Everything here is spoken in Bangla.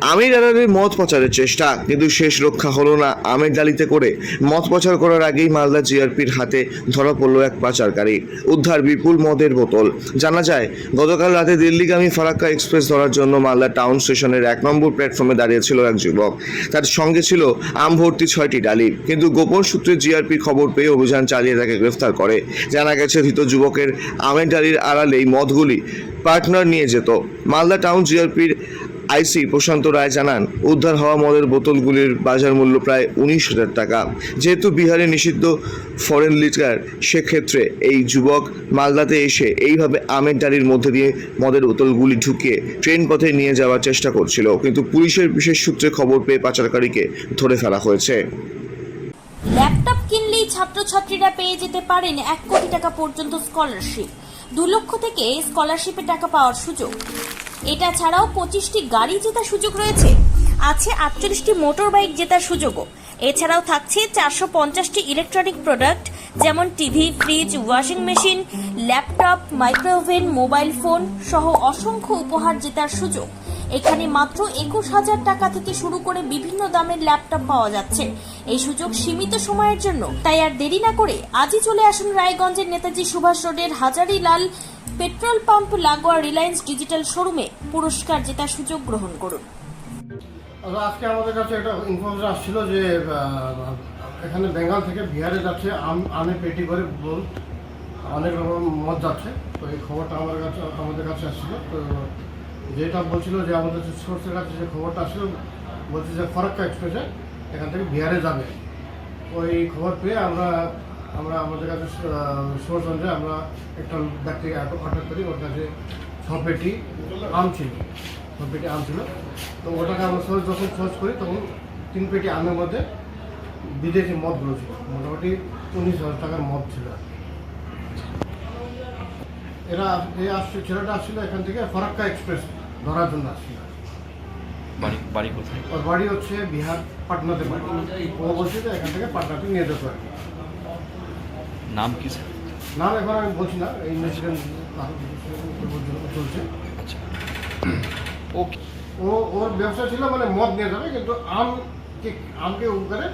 আমির আলালের মদ প্রচারের চেষ্টা, কিন্তু শেষ রক্ষা হলো না আমের ডালিতে করে। মদ প্রচার করার আগেই মালদা জিআরপির হাতে ধরা পড়ল এক পাচারকারী। উদ্ধার বিপুল মদের বোতল। জানা যায়, গতকাল রাতে দিল্লিগামী ফারাক্কা এক্সপ্রেস ধরার জন্য মালদা টাউন স্টেশনের এক নম্বর প্ল্যাটফর্মে দাঁড়িয়েছিল এক যুবক। তার সঙ্গে ছিল আম ভর্তি ছয়টি ডালি। কিন্তু গোপন সূত্রে জিআরপি খবর পেয়ে অভিযান চালিয়ে তাকে গ্রেফতার করে। জানা গেছে, ধৃত যুবকের আমের ডালির আড়ালেই মদগুলি পার্টনার নিয়ে যেত। মালদা টাউন জিআরপির আইসি প্রশান্ত রায় জানান, উদ্ধার হওয়া মদের বোতলগুলির বাজার মূল্য প্রায় উনিশ হাজার টাকা। যেহেতু বিহারে নিষিদ্ধ ফরেন লিটার সেক্ষেত্রে এই যুবক মালদাতে এসে এইভাবে আমের ডালির মধ্যে দিয়ে মদের বোতলগুলি ঢুকিয়ে ট্রেন পথে নিয়ে যাওয়ার চেষ্টা করছিল। কিন্তু পুলিশের বিশেষ সূত্রে খবর পেয়ে পাচারকারীকে ধরে ফেলা হয়েছে। ল্যাপটপ কিনলেই ছাত্রছাত্রীরা পেয়ে যেতে পারেন এক কোটি টাকা পর্যন্ত স্কলারশিপ দু লক্ষ থেকে স্কলারশিপে টাকা পাওয়ার সুযোগ। এটা ছাড়াও পঁচিশটি গাড়ি জেতার সুযোগ রয়েছে। আছে আটচল্লিশটি মোটর বাইক জেতার সুযোগও। এছাড়াও থাকছে চারশো পঞ্চাশটি ইলেকট্রনিক প্রোডাক্ট, যেমন TV, fridge, washing machine, laptop, microwave, mobile phone সহ অসংখ্য উপহার জেতার সুযোগ। এখানে মাত্র একুশ হাজার টাকা থেকে শুরু করে বিভিন্ন দামের ল্যাপটপ পাওয়া যাচ্ছে। এই সুযোগ সীমিত সময়ের জন্য। তাই আর দেরি না করে আজই চলে আসুন রায়গঞ্জের নেতাজি সুভাষ রোডের হাজারিলাল পেট্রোল পাম্প লাগোয়া রিলায়েন্স ডিজিটাল শোরুমে পুরস্কার জেতার সুযোগ গ্রহণ করুন। আচ্ছা, আজকে আমাদের কাছে একটা ইনফরমেশন আসছিল যে এখানে বেঙ্গল থেকে বিহারে যাচ্ছে আম পেটি করে বল অনেক রকম মদ যাচ্ছে তো এই খবরটা আমার কাছে আমাদের কাছে আসছিল। তো যেটা বলছিল যে আমাদের সোর্সের কাছে যে খবরটা আসছিল বলছে যে ফরাক্কা এক্সপ্রেসে এখান থেকে বিহারে যাবে। ওই খবর পেয়ে আমরা আমরা আমাদের কাছে সোর্স অনুযায়ী আমরা একটা ব্যক্তি অর্ডার করি, ওর কাছে ছ পেটি আম ছিল ছ পেটি আম ছিল। তো ওটাকে আমরা সোর্স যখন খোঁজ করি, তখন তিন পেটি আমের মধ্যে বিদেশি মদগুলো ছিল। মোটামুটি উনিশ হাজার টাকার মদ ছিল। এরা, এই আসছে, ছেলেটা আসছিল এখান থেকে ফরাক্কা এক্সপ্রেস ধরার জন্য আসছিল। বাড়ি কোথায়? ওর বাড়ি হচ্ছে বিহার পাটনাতে বাড়ি। ও বলছে যে এখান থেকে পাটনাতে নিয়ে যেতে পারে। নাম কি স্যার? নাম এখন আমি বলছি না এই ইনভেস্টিগেশন চলছে। আচ্ছা। ও ও ওর ব্যবসা ছিল মানে মদ নিয়ে যাবে কিন্তু আম আমকে উপরে করে